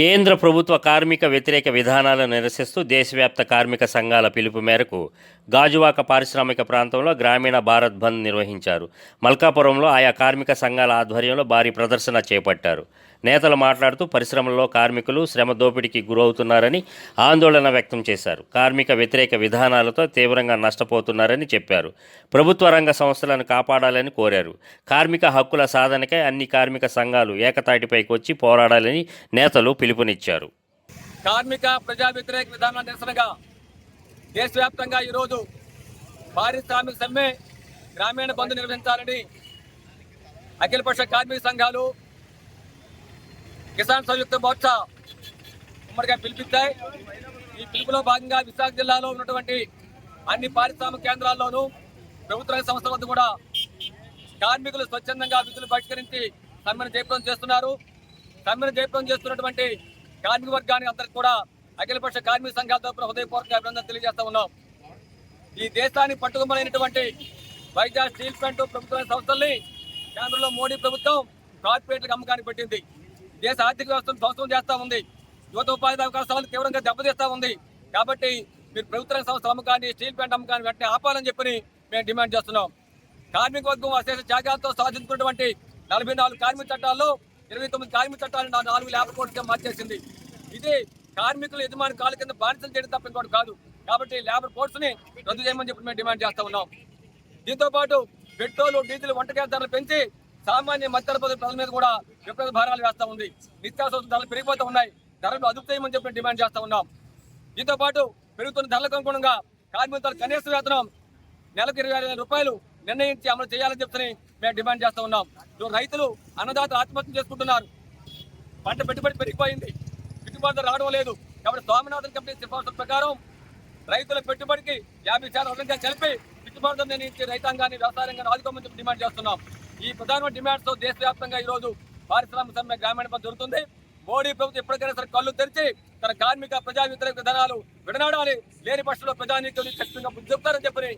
కేంద్ర ప్రభుత్వ కార్మిక వ్యతిరేక విధానాలను నిరసిస్తూ దేశవ్యాప్త కార్మిక సంఘాల పిలుపు మేరకు గాజువాక పారిశ్రామిక ప్రాంతంలో గ్రామీణ భారత్ బంద్ నిర్వహించారు. మల్కాపురంలో ఆయా కార్మిక సంఘాల ఆధ్వర్యంలో భారీ ప్రదర్శన చేపట్టారు. నేతలు మాట్లాడుతూ పరిశ్రమల్లో కార్మికులు శ్రమ దోపిడీకి గురవుతున్నారని ఆందోళన వ్యక్తం చేశారు. కార్మిక వ్యతిరేక విధానాలతో తీవ్రంగా నష్టపోతున్నారని చెప్పారు. ప్రభుత్వ రంగ సంస్థలను కాపాడాలని కోరారు. కార్మిక హక్కుల సాధనకై అన్ని కార్మిక సంఘాలు ఏకతాటిపైకి వచ్చి పోరాడాలని నేతలు పిలుపునిచ్చారు. కార్మిక ప్రజా వ్యతిరేక విధానాల నిరసనగా దేశవ్యాప్తంగా ఈరోజు పారిశ్రామిక సమ్మె గ్రామీణ బంధు నిర్వహించాలని అఖిలపక్ష కార్మిక సంఘాలు కిసాన్ సంయుక్త మోర్చా ఉమ్మడిగా పిలిపించాయి ఈ పిలుపులో భాగంగా విశాఖ జిల్లాలో ఉన్నటువంటి అన్ని పారిశ్రామిక కేంద్రాల్లోనూ ప్రభుత్వ రంగ సంస్థల వద్ద కూడా కార్మికులు స్వచ్ఛందంగా విధులు బహిష్కరించి సమ్మెను జయప్రదం చేస్తున్నారు. సమ్మెను జయప్రదం చేస్తున్నటువంటి కార్మిక వర్గానికి అందరికి కూడా అఖిలపక్ష కార్మిక సంఘాల హృదయపూర్వక అభినందన తెలియజేస్తా ఉన్నాం. ఈ దేశానికి పట్టుకుమలైనటువంటి వైజాగ్ స్టీల్ ప్లాంట్ ప్రభుత్వ సంస్థల్ని కేంద్రంలో మోడీ ప్రభుత్వం కార్పొరేట్లకు అమ్మకానికి పెట్టింది. దేశ ఆర్థిక వ్యవస్థను ధ్వంసం చేస్తా ఉంది. యువత ఉపాధి అవకాశాలు తీవ్రంగా దెబ్బతీస్తా ఉంది. కాబట్టి మీరు ప్రభుత్వ సంస్థ అమ్మకాన్ని స్టీల్ ప్లాంట్ అమ్మకాన్ని వెంటనే ఆపాలని చెప్పని మేము డిమాండ్ చేస్తున్నాం. కార్మిక వర్గం అశేష త్యాగాలతో సాధించుకున్నటువంటి నలభై నాలుగు కార్మిక చట్టాల్లో ఇరవై తొమ్మిది కార్మిక చట్టాలను నాలుగు లేబర్ కోడ్స్గా మార్చేసింది. ఇది కార్మికులు యజమాని కాలు కింద బానిసలు చేయడం తప్ప ఇంకోటి కాదు. కాబట్టి లేబర్ కోర్సుని రద్దు చేయమని చెప్పి మేము డిమాండ్ చేస్తూ ఉన్నాం. దీంతో పాటు పెట్రోల్ డీజిల్ వంట గ్యాస్ ధరలు పెంచి సామాన్య మధ్యతరగతి ప్రజల మీద కూడా విపరీత భారాలు వేస్తూ ఉంది. నిత్యావసర ధరలు పెరిగిపోతూ ఉన్నాయి. ధరలు అదుపుతాయని చెప్పి డిమాండ్ చేస్తూ ఉన్నాం. దీంతో పాటు పెరుగుతున్న ధరలకు అనుగుణంగా కార్మికుల కనీస వేతనం నెలకు ఇరవై వేల రూపాయలు నిర్ణయించి అమలు చేయాలని చెప్తని మేము డిమాండ్ చేస్తూ ఉన్నాం. ఇప్పుడు రైతులు అన్నదాతలు ఆత్మహత్య చేసుకుంటున్నారు. పంట పెట్టుబడి పెరిగిపోయింది. గిట్టుబాటు రావడం లేదు. కాబట్టి స్వామినాథన్ కంపెనీ సిఫార్సు ప్రకారం రైతుల పెట్టుబడికి యాభై శాతం అదనంగా కలిపి గిట్టుబాటు నిర్ణయించి రైతాంగాన్ని వ్యవసాయ రంగాన్ని ఆదుకోమని డిమాండ్ చేస్తున్నాం. ఈ ప్రధాన డిమాండ్స్తో దేశవ్యాప్తంగా ఈ రోజు పారిశ్రామిక సమ్మె గ్రామీణ పని జరుగుతుంది. మోడీ ప్రభుత్వం ఎప్పటికైనా సరే కళ్ళు తెరిచి తన కార్మిక ప్రజా వ్యతిరేక విధానాలు విడనాడాలి. లేని పక్షంలో ప్రజానీకులు ఖచ్చితంగా చెప్తారని చెప్పని